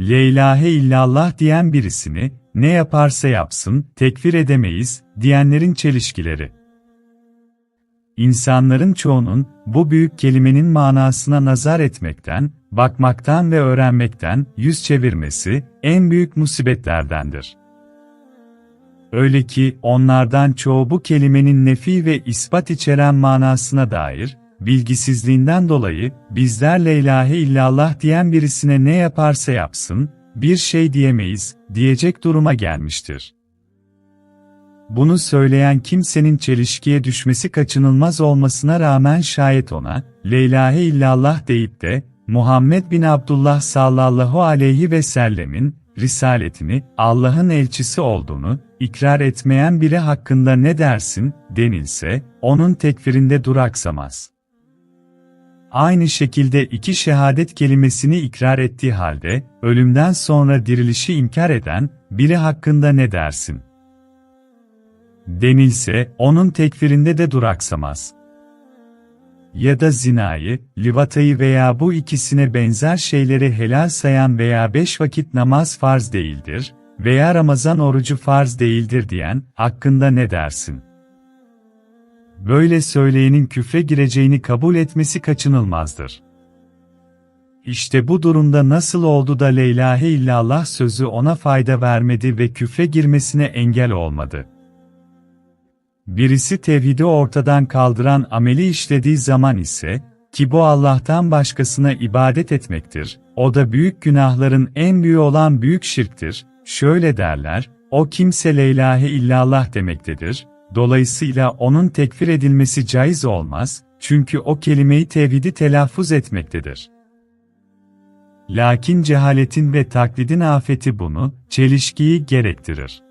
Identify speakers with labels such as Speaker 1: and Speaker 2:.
Speaker 1: La ilahe illallah diyen birisini, ne yaparsa yapsın, tekfir edemeyiz, diyenlerin çelişkileri. İnsanların çoğunun, bu büyük kelimenin manasına nazar etmekten, bakmaktan ve öğrenmekten yüz çevirmesi, en büyük musibetlerdendir. Öyle ki, onlardan çoğu bu kelimenin nefi ve ispat içeren manasına dair, bilgisizliğinden dolayı, bizler la ilahe illallah diyen birisine ne yaparsa yapsın, bir şey diyemeyiz, diyecek duruma gelmiştir. Bunu söyleyen kimsenin çelişkiye düşmesi kaçınılmaz olmasına rağmen şayet ona, La ilahe illallah deyip de, Muhammed bin Abdullah sallallahu aleyhi ve sellemin, risaletini, Allah'ın elçisi olduğunu, ikrar etmeyen biri hakkında ne dersin, denilse, onun tekfirinde duraksamaz. Aynı şekilde iki şehadet kelimesini ikrar ettiği halde, ölümden sonra dirilişi inkar eden, biri hakkında ne dersin? denilse, onun tekfirinde de duraksamaz. Ya da zinayı, livatayı veya bu ikisine benzer şeyleri helal sayan veya beş vakit namaz farz değildir veya Ramazan orucu farz değildir diyen, hakkında ne dersin? Böyle söyleyenin küfre gireceğini kabul etmesi kaçınılmazdır. İşte bu durumda nasıl oldu da la ilahe illallah sözü ona fayda vermedi ve küfre girmesine engel olmadı? Birisi tevhidi ortadan kaldıran ameli işlediği zaman ise, ki bu Allah'tan başkasına ibadet etmektir, o da büyük günahların en büyüğü olan büyük şirktir, şöyle derler, o kimse la ilahe illallah demektedir, dolayısıyla onun tekfir edilmesi caiz olmaz, çünkü o kelimeyi tevhidi telaffuz etmektedir. Lakin cehaletin ve taklidin afeti bunu, çelişkiyi gerektirir.